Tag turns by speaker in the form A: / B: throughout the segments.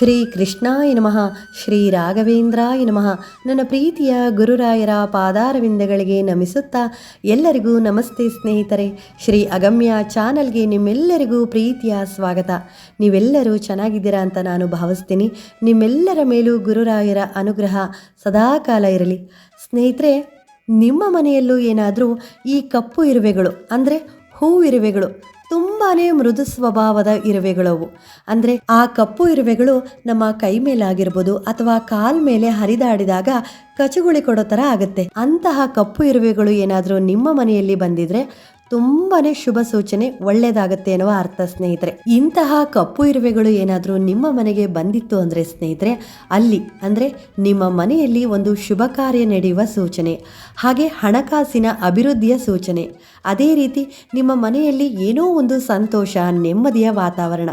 A: ಶ್ರೀ ಕೃಷ್ಣಾಯ ನಮಃ. ಶ್ರೀ ರಾಘವೇಂದ್ರಾಯ ನಮಃ. ನನ್ನ ಪ್ರೀತಿಯ ಗುರುರಾಯರ ಪಾದಾರವಿಂದಗಳಿಗೆ ನಮಿಸುತ್ತಾ ಎಲ್ಲರಿಗೂ ನಮಸ್ತೆ ಸ್ನೇಹಿತರೆ. ಶ್ರೀ ಅಗಮ್ಯ ಚಾನಲ್ಗೆ ನಿಮ್ಮೆಲ್ಲರಿಗೂ ಪ್ರೀತಿಯ ಸ್ವಾಗತ. ನೀವೆಲ್ಲರೂ ಚೆನ್ನಾಗಿದ್ದೀರಾ ಅಂತ ನಾನು ಭಾವಿಸ್ತೀನಿ. ನಿಮ್ಮೆಲ್ಲರ ಮೇಲೂ ಗುರುರಾಯರ ಅನುಗ್ರಹ ಸದಾಕಾಲ ಇರಲಿ. ಸ್ನೇಹಿತರೆ, ನಿಮ್ಮ ಮನೆಯಲ್ಲೂ ಏನಾದರೂ ಈ ಕಪ್ಪು ಇರುವೆಗಳು, ಅಂದರೆ ಹೂವಿರುವೆಗಳು ತುಂಬಾನೇ ಮೃದು ಸ್ವಭಾವದ ಇರುವೆಗಳವು. ಅಂದರೆ ಆ ಕಪ್ಪು ಇರುವೆಗಳು ನಮ್ಮ ಕೈ ಮೇಲಾಗಿರ್ಬೋದು ಅಥವಾ ಕಾಲ್ ಮೇಲೆ ಹರಿದಾಡಿದಾಗ ಕಚುಗುಳಿ ಕೊಡೋ ಥರ ಆಗುತ್ತೆ. ಅಂತಹ ಕಪ್ಪು ಇರುವೆಗಳು ಏನಾದರೂ ನಿಮ್ಮ ಮನೆಯಲ್ಲಿ ಬಂದಿದ್ರೆ ತುಂಬಾನೇ ಶುಭ ಸೂಚನೆ, ಒಳ್ಳೇದಾಗತ್ತೆ ಎನ್ನುವ ಅರ್ಥ, ಸ್ನೇಹಿತರೆ. ಇಂತಹ ಕಪ್ಪು ಇರುವೆಗಳು ಏನಾದರೂ ನಿಮ್ಮ ಮನೆಗೆ ಬಂದಿತ್ತು ಅಂದರೆ, ಸ್ನೇಹಿತರೆ, ಅಲ್ಲಿ, ಅಂದರೆ ನಿಮ್ಮ ಮನೆಯಲ್ಲಿ ಒಂದು ಶುಭ ಕಾರ್ಯ ನಡೆಯುವ ಸೂಚನೆ, ಹಾಗೆ ಹಣಕಾಸಿನ ಅಭಿವೃದ್ಧಿಯ ಸೂಚನೆ. ಅದೇ ರೀತಿ ನಿಮ್ಮ ಮನೆಯಲ್ಲಿ ಏನೋ ಒಂದು ಸಂತೋಷ, ನೆಮ್ಮದಿಯ ವಾತಾವರಣ.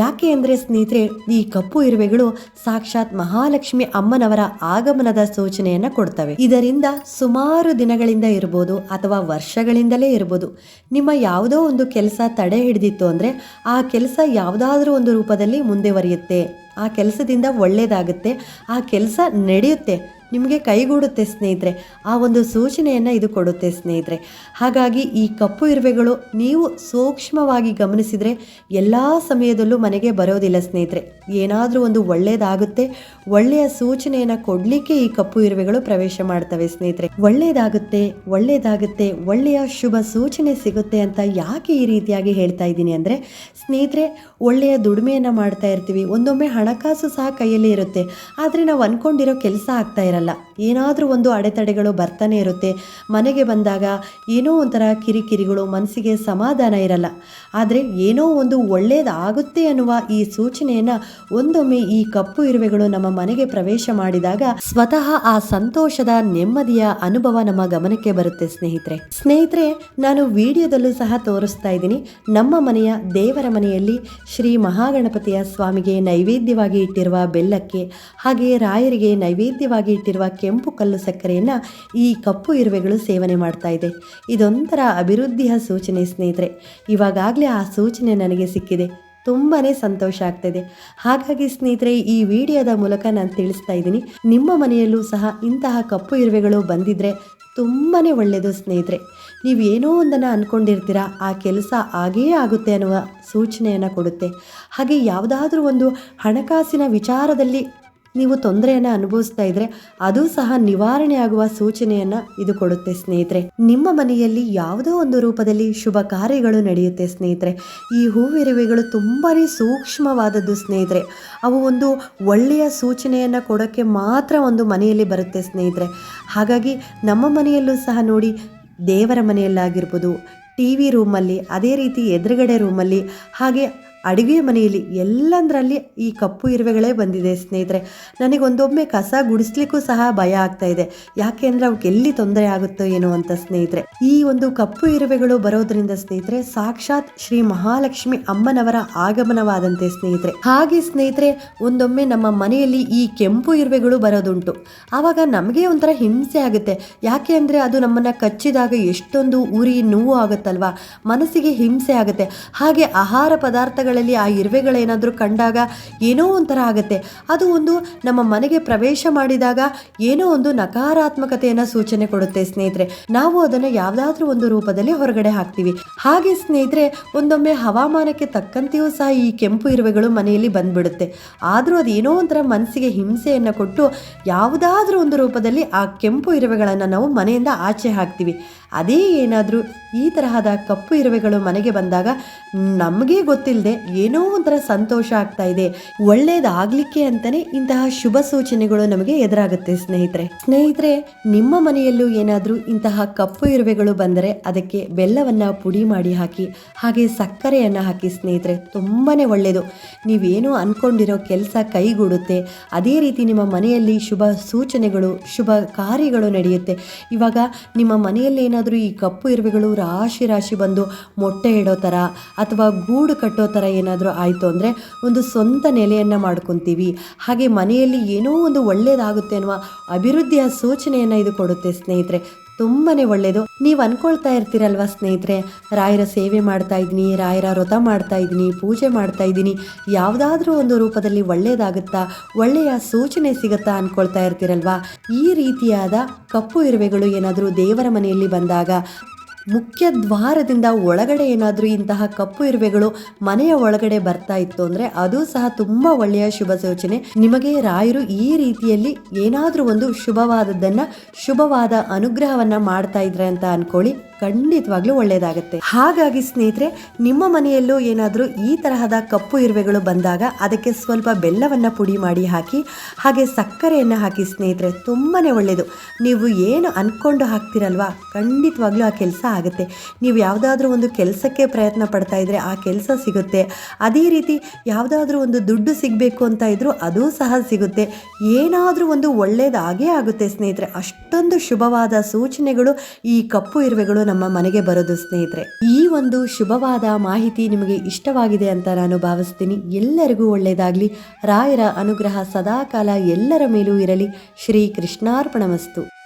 A: ಯಾಕೆ ಅಂದರೆ ಸ್ನೇಹಿತರೆ, ಈ ಕಪ್ಪು ಇರುವೆಗಳು ಸಾಕ್ಷಾತ್ ಮಹಾಲಕ್ಷ್ಮಿ ಅಮ್ಮನವರ ಆಗಮನದ ಸೂಚನೆಯನ್ನು ಕೊಡ್ತವೆ. ಇದರಿಂದ ಸುಮಾರು ದಿನಗಳಿಂದ ಇರ್ಬೋದು ಅಥವಾ ವರ್ಷಗಳಿಂದಲೇ ಇರ್ಬೋದು, ನಿಮ್ಮ ಯಾವುದೋ ಒಂದು ಕೆಲಸ ತಡೆ ಹಿಡಿದಿತ್ತು ಅಂದರೆ ಆ ಕೆಲಸ ಯಾವುದಾದ್ರೂ ಒಂದು ರೂಪದಲ್ಲಿ ಮುಂದೆವರಿಯುತ್ತೆ ಆ ಕೆಲಸದಿಂದ ಒಳ್ಳೆಯದಾಗುತ್ತೆ ಆ ಕೆಲಸ ನಡೆಯುತ್ತೆ ನಿಮಗೆ ಕೈಗೂಡುತ್ತೆ ಸ್ನೇಹಿತರೆ, ಆ ಒಂದು ಸೂಚನೆಯನ್ನು ಇದು ಕೊಡುತ್ತೆ ಸ್ನೇಹಿತರೆ. ಹಾಗಾಗಿ ಈ ಕಪ್ಪು ಇರುವೆಗಳು ನೀವು ಸೂಕ್ಷ್ಮವಾಗಿ ಗಮನಿಸಿದರೆ ಎಲ್ಲ ಸಮಯದಲ್ಲೂ ಮನೆಗೆ ಬರೋದಿಲ್ಲ ಸ್ನೇಹಿತರೆ. ಏನಾದರೂ ಒಂದು ಒಳ್ಳೆಯದಾಗುತ್ತೆ ಒಳ್ಳೆಯ ಸೂಚನೆಯನ್ನು ಕೊಡಲಿಕ್ಕೆ ಈ ಕಪ್ಪು ಇರುವೆಗಳು ಪ್ರವೇಶ ಮಾಡ್ತವೆ ಸ್ನೇಹಿತರೆ. ಒಳ್ಳೆಯದಾಗುತ್ತೆ ಒಳ್ಳೆಯದಾಗುತ್ತೆ ಒಳ್ಳೆಯ ಶುಭ ಸೂಚನೆ ಸಿಗುತ್ತೆ ಅಂತ ಯಾಕೆ ಈ ರೀತಿಯಾಗಿ ಹೇಳ್ತಾ ಇದ್ದೀನಿ ಅಂದರೆ, ಸ್ನೇಹಿತರೆ, ಒಳ್ಳೆಯ ದುಡಿಮೆಯನ್ನು ಮಾಡ್ತಾ ಇರ್ತೀವಿ, ಒಂದೊಮ್ಮೆ ಹಣಕಾಸು ಸಹ ಕೈಯಲ್ಲಿ ಇರುತ್ತೆ. ಆದರೆ ನಾವು ಅಂದ್ಕೊಂಡಿರೋ ಕೆಲಸ ಆಗ್ತಾ ಇರಲ್ಲ. ಏನಾದರೂ ಒಂದು ಅಡೆತಡೆಗಳು ಬರ್ತಾನೆ ಇರುತ್ತೆ. ಮನೆಗೆ ಬಂದಾಗ ಏನೋ ಒಂಥರ ಕಿರಿಕಿರಿಗಳು ಮನಸ್ಸಿಗೆ ಸಮಾಧಾನ ಇರಲ್ಲ. ಆದರೆ ಏನೋ ಒಂದು ಒಳ್ಳೆಯದಾಗುತ್ತೆ ಅನ್ನುವ ಈ ಸೂಚನೆಯನ್ನು ಒಂದೊಮ್ಮೆ ಈ ಕಪ್ಪು ಇರುವೆಗಳು ನಮ್ಮ ಮನೆಗೆ ಪ್ರವೇಶ ಮಾಡಿದಾಗ ಸ್ವತಃ ಆ ಸಂತೋಷದ ನೆಮ್ಮದಿಯ ಅನುಭವ ನಮ್ಮ ಗಮನಕ್ಕೆ ಬರುತ್ತೆ ಸ್ನೇಹಿತರೆ. ಸ್ನೇಹಿತರೆ, ನಾನು ವಿಡಿಯೋದಲ್ಲೂ ಸಹ ತೋರಿಸ್ತಾ ಇದ್ದೀನಿ. ನಮ್ಮ ಮನೆಯ ದೇವರ ಮನೆಯಲ್ಲಿ ಶ್ರೀ ಮಹಾಗಣಪತಿಯ ಸ್ವಾಮಿಗೆ ನೈವೇದ್ಯವಾಗಿ ಇಟ್ಟಿರುವ ಬೆಲ್ಲಕ್ಕೆ ಹಾಗೆ ರಾಯರಿಗೆ ನೈವೇದ್ಯವಾಗಿ ಇಟ್ಟಿರುವ ಕೆಂಪು ಕಲ್ಲು ಸಕ್ಕರೆಯನ್ನು ಈ ಕಪ್ಪು ಇರುವೆಗಳು ಸೇವನೆ ಮಾಡ್ತಾ ಇದೆ. ಇದೊಂಥರ ಅಭಿವೃದ್ಧಿಯ ಸೂಚನೆ ಸ್ನೇಹಿತರೆ. ಇವಾಗಾಗಲೇ ಆ ಸೂಚನೆ ನನಗೆ ಸಿಕ್ಕಿದೆ. ತುಂಬಾ ಸಂತೋಷ ಆಗ್ತಿದೆ. ಹಾಗಾಗಿ ಸ್ನೇಹಿತರೆ, ಈ ವಿಡಿಯೋದ ಮೂಲಕ ನಾನು ತಿಳಿಸ್ತಾ ಇದ್ದೀನಿ. ನಿಮ್ಮ ಮನೆಯಲ್ಲೂ ಸಹ ಇಂತಹ ಕಪ್ಪು ಇರುವೆಗಳು ಬಂದಿದ್ರೆ ತುಂಬಾ ಒಳ್ಳೆಯದು ಸ್ನೇಹಿತರೆ. ನೀವು ಏನೋ ಒಂದನ್ನು ಅಂದ್ಕೊಂಡಿರ್ತೀರಾ ಆ ಕೆಲಸ ಆಗೇ ಆಗುತ್ತೆ ಅನ್ನುವ ಸೂಚನೆಯನ್ನು ಕೊಡುತ್ತೆ. ಹಾಗೆ ಯಾವುದಾದ್ರೂ ಒಂದು ಹಣಕಾಸಿನ ವಿಚಾರದಲ್ಲಿ ನೀವು ತೊಂದರೆಯನ್ನು ಅನುಭವಿಸ್ತಾ ಇದ್ರೆ ಅದು ಸಹ ನಿವಾರಣೆ ಆಗುವ ಸೂಚನೆಯನ್ನ ಇದು ಕೊಡುತ್ತೆ ಸ್ನೇಹಿತರೆ. ನಿಮ್ಮ ಮನೆಯಲ್ಲಿ ಯಾವುದೋ ಒಂದು ರೂಪದಲ್ಲಿ ಶುಭ ಕಾರ್ಯಗಳು ನಡೆಯುತ್ತೆ ಸ್ನೇಹಿತರೆ. ಈ ಹೂವಿರುವೆಗಳು ತುಂಬಾನೇ ಸೂಕ್ಷ್ಮವಾದದ್ದು ಸ್ನೇಹಿತರೆ. ಅವು ಒಂದು ಒಳ್ಳೆಯ ಸೂಚನೆಯನ್ನು ಕೊಡೋಕ್ಕೆ ಮಾತ್ರ ಒಂದು ಮನೆಯಲ್ಲಿ ಬರುತ್ತೆ ಸ್ನೇಹಿತರೆ. ಹಾಗಾಗಿ ನಮ್ಮ ಮನೆಯಲ್ಲೂ ಸಹ ನೋಡಿ, ದೇವರ ಮನೆಯಲ್ಲಾಗಿರ್ಬೋದು, ಟಿ ವಿ ರೂಮಲ್ಲಿ, ಅದೇ ರೀತಿ ಎದುರುಗಡೆ ರೂಮಲ್ಲಿ, ಹಾಗೆ ಅಡುಗೆ ಮನೆಯಲ್ಲಿ ಎಲ್ಲಂದ್ರಲ್ಲಿ ಈ ಕಪ್ಪು ಇರುವೆಗಳೇ ಬಂದಿದೆ ಸ್ನೇಹಿತರೆ. ನನಗೊಂದೊಮ್ಮೆ ಕಸ ಗುಡಿಸ್ಲಿಕ್ಕೂ ಸಹ ಭಯ ಆಗ್ತಾ ಇದೆ. ಯಾಕೆ ಅಂದರೆ ಅವಕ್ಕೆ ಎಲ್ಲಿ ತೊಂದರೆ ಆಗುತ್ತೋ ಏನೋ ಅಂತ ಸ್ನೇಹಿತರೆ. ಈ ಒಂದು ಕಪ್ಪು ಇರುವೆಗಳು ಬರೋದ್ರಿಂದ ಸ್ನೇಹಿತರೆ, ಸಾಕ್ಷಾತ್ ಶ್ರೀ ಮಹಾಲಕ್ಷ್ಮಿ ಅಮ್ಮನವರ ಆಗಮನವಾದಂತೆ ಸ್ನೇಹಿತರೆ. ಹಾಗೆ ಸ್ನೇಹಿತರೆ, ಒಂದೊಮ್ಮೆ ನಮ್ಮ ಮನೆಯಲ್ಲಿ ಈ ಕೆಂಪು ಇರುವೆಗಳು ಬರೋದುಂಟು. ಆವಾಗ ನಮಗೆ ಒಂಥರ ಹಿಂಸೆ ಆಗುತ್ತೆ. ಯಾಕೆ ಅಂದರೆ ಅದು ನಮ್ಮನ್ನು ಕಚ್ಚಿದಾಗ ಎಷ್ಟೊಂದು ಉರಿ ನೋವು ಆಗುತ್ತಲ್ವಾ? ಮನಸ್ಸಿಗೆ ಹಿಂಸೆ ಆಗುತ್ತೆ. ಹಾಗೆ ಆಹಾರ ಪದಾರ್ಥಗಳು ಆ ಇರುವೆಗಳೇನಾದರೂ ಕಂಡಾಗ ಏನೋ ಒಂಥರ ಆಗುತ್ತೆ. ಅದು ಒಂದು ನಮ್ಮ ಮನೆಗೆ ಪ್ರವೇಶ ಮಾಡಿದಾಗ ಏನೋ ಒಂದು ನಕಾರಾತ್ಮಕತೆಯನ್ನು ಸೂಚನೆ ಕೊಡುತ್ತೆ ಸ್ನೇಹಿತರೆ. ನಾವು ಅದನ್ನು ಯಾವುದಾದ್ರೂ ಒಂದು ರೂಪದಲ್ಲಿ ಹೊರಗಡೆ ಹಾಕ್ತೀವಿ. ಹಾಗೆ ಸ್ನೇಹಿತರೆ, ಒಂದೊಮ್ಮೆ ಹವಾಮಾನಕ್ಕೆ ತಕ್ಕಂತೆಯೂ ಸಹ ಈ ಕೆಂಪು ಇರುವೆಗಳು ಮನೆಯಲ್ಲಿ ಬಂದ್ಬಿಡುತ್ತೆ. ಆದರೂ ಅದು ಏನೋ ಒಂಥರ ಮನಸ್ಸಿಗೆ ಹಿಂಸೆಯನ್ನು ಕೊಟ್ಟು ಯಾವುದಾದ್ರೂ ಒಂದು ರೂಪದಲ್ಲಿ ಆ ಕೆಂಪು ಇರುವೆಗಳನ್ನು ನಾವು ಮನೆಯಿಂದ ಆಚೆ ಹಾಕ್ತೀವಿ. ಅದೇ ಏನಾದರೂ ಈ ತರಹದ ಕಪ್ಪು ಇರುವೆಗಳು ಮನೆಗೆ ಬಂದಾಗ ನಮಗೆ ಗೊತ್ತಿಲ್ಲದೆ ಏನೋ ಒಂಥರ ಸಂತೋಷ ಆಗ್ತಾ ಇದೆ. ಒಳ್ಳೇದಾಗ್ಲಿಕ್ಕೆ ಅಂತಾನೆ ಇಂತಹ ಶುಭ ಸೂಚನೆಗಳು ನಮಗೆ ಎದುರಾಗುತ್ತೆ ಸ್ನೇಹಿತರೆ. ಸ್ನೇಹಿತರೆ, ನಿಮ್ಮ ಮನೆಯಲ್ಲೂ ಏನಾದರೂ ಇಂತಹ ಕಪ್ಪು ಇರುವೆಗಳು ಬಂದರೆ ಅದಕ್ಕೆ ಬೆಲ್ಲವನ್ನ ಪುಡಿ ಮಾಡಿ ಹಾಕಿ, ಹಾಗೆ ಸಕ್ಕರೆಯನ್ನು ಹಾಕಿ ಸ್ನೇಹಿತರೆ, ತುಂಬಾನೇ ಒಳ್ಳೆಯದು ನೀವೇನು ಅನ್ಕೊಂಡಿರೋ ಕೆಲಸ ಕೈಗೂಡುತ್ತೆ. ಅದೇ ರೀತಿ ನಿಮ್ಮ ಮನೆಯಲ್ಲಿ ಶುಭ ಸೂಚನೆಗಳು, ಶುಭ ಕಾರ್ಯಗಳು ನಡೆಯುತ್ತೆ. ಇವಾಗ ನಿಮ್ಮ ಮನೆಯಲ್ಲಿ ಏನಾದರೂ ಈ ಕಪ್ಪು ಇರುವೆಗಳು ರಾಶಿ ರಾಶಿ ಬಂದು ಮೊಟ್ಟೆ ಇಡೋ ಥರ ಅಥವಾ ಗೂಡು ಕಟ್ಟೋ ಥರ ಏನಾದರೂ ಆಯಿತು ಅಂದರೆ ಒಂದು ಸ್ವಂತ ನೆಲೆಯನ್ನು ಮಾಡ್ಕೊತೀವಿ. ಹಾಗೆ ಮನೆಯಲ್ಲಿ ಏನೋ ಒಂದು ಒಳ್ಳೇದಾಗುತ್ತೆ ಅನ್ನುವ ಅಭಿವೃದ್ಧಿಯ ಸೂಚನೆಯನ್ನು ಇದು ಕೊಡುತ್ತೆ ಸ್ನೇಹಿತರೆ. ತುಂಬಾನೇ ಒಳ್ಳೆಯದು ನೀವು ಅನ್ಕೊಳ್ತಾ ಇರ್ತೀರಲ್ವಾ ಸ್ನೇಹಿತರೆ? ರಾಯರ ಸೇವೆ ಮಾಡ್ತಾ ಇದ್ದೀನಿ, ರಾಯರ ವ್ರತ ಮಾಡ್ತಾ ಇದ್ದೀನಿ, ಪೂಜೆ ಮಾಡ್ತಾ ಇದ್ದೀನಿ. ಯಾವುದಾದ್ರೂ ಒಂದು ರೂಪದಲ್ಲಿ ಒಳ್ಳೆಯದಾಗುತ್ತಾ ಒಳ್ಳೆಯ ಸೂಚನೆ ಸಿಗುತ್ತಾ ಅನ್ಕೊಳ್ತಾ ಇರ್ತೀರಲ್ವಾ? ಈ ರೀತಿಯಾದ ಕಪ್ಪು ಇರುವೆಗಳು ಏನಾದರೂ ದೇವರ ಮನೆಯಲ್ಲಿ ಬಂದಾಗ ಮುಖ್ಯ ದ್ವಾರದಿಂದ ಒಳಗಡೆ ಏನಾದರೂ ಇಂತಹ ಕಪ್ಪು ಇರುವೆಗಳು ಮನೆಯ ಒಳಗಡೆ ಬರ್ತಾ ಇತ್ತು ಅಂದರೆ ಅದು ಸಹ ತುಂಬ ಒಳ್ಳೆಯ ಶುಭ ಸೂಚನೆ. ನಿಮಗೆ ರಾಯರು ಈ ರೀತಿಯಲ್ಲಿ ಏನಾದರೂ ಒಂದು ಶುಭವಾದದ್ದನ್ನು, ಶುಭವಾದ ಅನುಗ್ರಹವನ್ನು ಮಾಡ್ತಾ ಇದ್ರೆ ಅಂತ ಅನ್ಕೊಳ್ಳಿ. ಖಂಡಿತವಾಗ್ಲೂ ಒಳ್ಳೆಯದಾಗುತ್ತೆ ಹಾಗಾಗಿ ಸ್ನೇಹಿತರೆ, ನಿಮ್ಮ ಮನೆಯಲ್ಲೂ ಏನಾದರೂ ಈ ತರಹದ ಕಪ್ಪು ಇರುವೆಗಳು ಬಂದಾಗ ಅದಕ್ಕೆ ಸ್ವಲ್ಪ ಬೆಲ್ಲವನ್ನು ಪುಡಿ ಮಾಡಿ ಹಾಕಿ, ಹಾಗೆ ಸಕ್ಕರೆಯನ್ನು ಹಾಕಿ ಸ್ನೇಹಿತರೆ ತುಂಬಾ ಒಳ್ಳೆಯದು ನೀವು ಏನು ಅಂದ್ಕೊಂಡು ಹಾಕ್ತಿರಲ್ವಾ, ಖಂಡಿತವಾಗ್ಲೂ ಆ ಕೆಲಸ ಆಗುತ್ತೆ. ನೀವು ಯಾವುದಾದ್ರೂ ಒಂದು ಕೆಲಸಕ್ಕೆ ಪ್ರಯತ್ನ ಪಡ್ತಾ ಇದ್ರೆ ಆ ಕೆಲಸ ಸಿಗುತ್ತೆ. ಅದೇ ರೀತಿ ಯಾವುದಾದ್ರೂ ಒಂದು ದುಡ್ಡು ಸಿಗಬೇಕು ಅಂತ ಇದ್ದರೂ ಅದೂ ಸಹ ಸಿಗುತ್ತೆ. ಏನಾದರೂ ಒಂದು ಒಳ್ಳೆಯದಾಗೇ ಆಗುತ್ತೆ ಸ್ನೇಹಿತರೆ. ಅಷ್ಟೊಂದು ಶುಭವಾದ ಸೂಚನೆಗಳು ಈ ಕಪ್ಪು ಇರುವೆಗಳು ನಮ್ಮ ಮನೆಗೆ ಬರೋದು ಸ್ನೇಹಿತರೆ. ಈ ಒಂದು ಶುಭವಾದ ಮಾಹಿತಿ ನಿಮಗೆ ಇಷ್ಟವಾಗಿದೆ ಅಂತ ನಾನು ಭಾವಿಸ್ತೀನಿ. ಎಲ್ಲರಿಗೂ ಒಳ್ಳೆಯದಾಗಲಿ. ರಾಯರ ಅನುಗ್ರಹ ಸದಾಕಾಲ ಎಲ್ಲರ ಮೇಲೂ ಇರಲಿ. ಶ್ರೀ ಕೃಷ್ಣಾರ್ಪಣಮಸ್ತು.